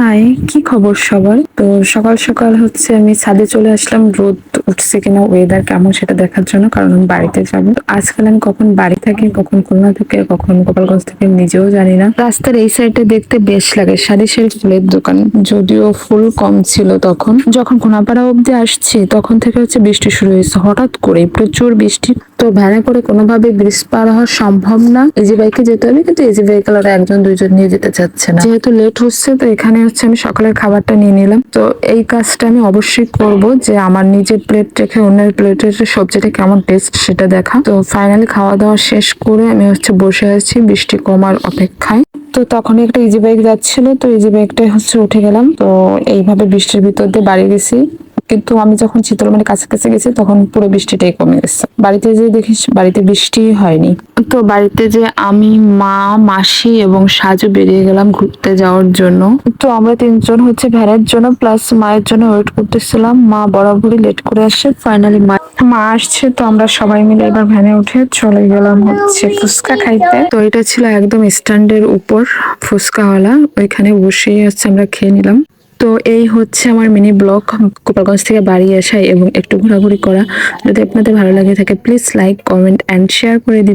High, কি খবর সবার? তো সকাল সকাল হচ্ছে আমি ছাদে চলে আসলাম, রোদ উঠছে কিনা ওয়েদার কেমন সেটা দেখার জন্য, কারণ আমি বাড়িতে যাব। আজকাল আমি কখন বাড়ি থাকি, কখন খুলনা থেকে, কখন গোপালগঞ্জ থেকে নিজেও জানি না। রাস্তার এই সাইডে দেখতে বেশ লাগে, সারি সারি ফুলের দোকান, যদিও ফুল কম ছিল তখন। যখন কোনাপাড়া অব্দি আসছি, তখন থেকে হচ্ছে বৃষ্টি শুরু হয়েছে, হঠাৎ করে প্রচুর বৃষ্টি। তো ভ্যানে করে কোনোভাবে ব্রিজ পার হওয়া সম্ভব না। ইজি বাইকে যেতে হবে, কিন্তু ইজি বাইকে একজন, দুইজন নিয়ে যেতে চাচ্ছে না। যেহেতু লেট হচ্ছে, তো এখানে হচ্ছে আমি সকালের খাবারটা নিয়ে নিলাম। তো এই কাজটা আমি অবশ্যই করব যে আমার নিজের প্লেট রেখে অন্যের প্লেটের সবজিটা কেমন টেস্ট সেটা দেখা। তো ফাইনালি খাওয়া দাওয়া শেষ করে আমি হচ্ছে বসে আছি বৃষ্টি কমার অপেক্ষায়। তো তখন একটা ইজি বাইক যাচ্ছিল, তো ইজি বাইকটাই হচ্ছে উঠে গেলাম। তো এইভাবে বৃষ্টির ভিতর দিয়ে বাড়ি গেছি। কিন্তু আমি যখন চিত্রমানের কাছাকাছি গেছি তখন পুরো বৃষ্টিটাই কমে গেছে। বাড়িতে যে দেখিস বাড়িতে বৃষ্টি হয়নি। তো বাড়িতে যে আমি মা মাসি এবং সাজু বেরিয়ে গেলাম ঘুরতে যাওয়ার জন্য। তো আমরা তিনজন হচ্ছে ভেড়ার জন্য প্লাস মায়ের জন্য ওয়েট করতেছিলাম। মা বরাবরই লেট করে আসছে ফাইনালি মা মা আসছে তো আমরা সবাই মিলে এবার ভ্যানে উঠে চলে গেলাম হচ্ছে ফুচকা খাইতে। তো এটা ছিল একদম স্ট্যান্ডের উপর ফুচকাওয়ালা। ওইখানে বসেই হচ্ছে আমরা খেয়ে নিলাম। তো এই হচ্ছে আমার মিনি ব্লগ গোপালগঞ্জ থেকে বাড়ি আসা এবং একটু ঘোরাঘুরি করা। যদি আপনাদের ভালো লাগে থাকে please like comment and share করে দিবেন।